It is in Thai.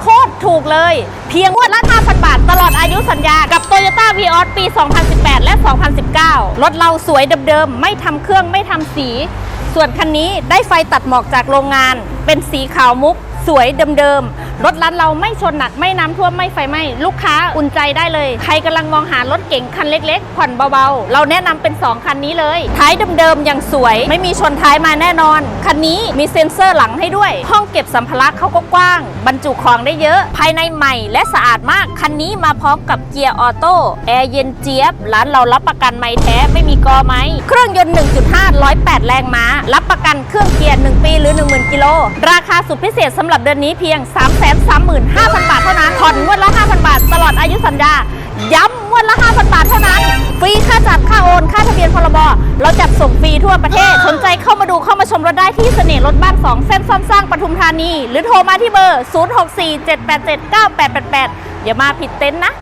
โคตรถูกเลย เพียงงวดละ5,000 บาท ตลอดอายุสัญญากับ Toyota v ีออปี 2018 และ 2019 รถเราสวยเดิมๆ ไม่ทำเครื่องไม่ทำสี ส่วนคันนี้ได้ไฟตัดหมอกจากโรงงาน เป็นสีขาวมุก สวยเดิมๆ รถร้านเราไม่ชนหนักไม่น้ำท่วมไม่ไฟไหม้ลูกค้าอุ่นใจได้เลย ใครกำลังมองหารถเก๋งคันเล็กๆผ่อนเบาๆ เราแนะนำเป็น 2 คันนี้เลย ท้ายเดิมๆอย่างสวย ไม่มีชนท้ายมาแน่นอน คันนี้มีเซ็นเซอร์หลังให้ด้วย ห้องเก็บสัมภาระเขาก็กว้าง บรรจุของได้เยอะ ภายในใหม่และสะอาดมาก คันนี้มาพร้อมกับเกียร์ออโต้แอร์เย็นเจี๊ยบร้านเรารับประกันไม่แท้ไม่มีกอไหมเครื่องยนต์ 1.5 108 แรงม้า รับประกันเครื่องเกียร์1ปีหรือ 10,000กิโลราคาสุดพิเศษสำหรับเดือนนี้เพียง335,000 บาทเท่านั้นผ่อนงวดละ 5,000 บาท ตลอดอายุสัญญา ย้ำงวดละ 5,000 บาทเท่านั้น ฟรีค่าจัด ค่าโอน ค่าทะเบียนพรบ เราจัดส่งฟรีทั่วประเทศ สนใจเข้ามาดูเข้ามาชมรถได้ที่เสน่ห์รถบ้าน 2 เส้นซ่อมสร้างปทุมธานี หรือโทรมาที่เบอร์ 0647879888 อย่ามาผิดเต็นท์นะ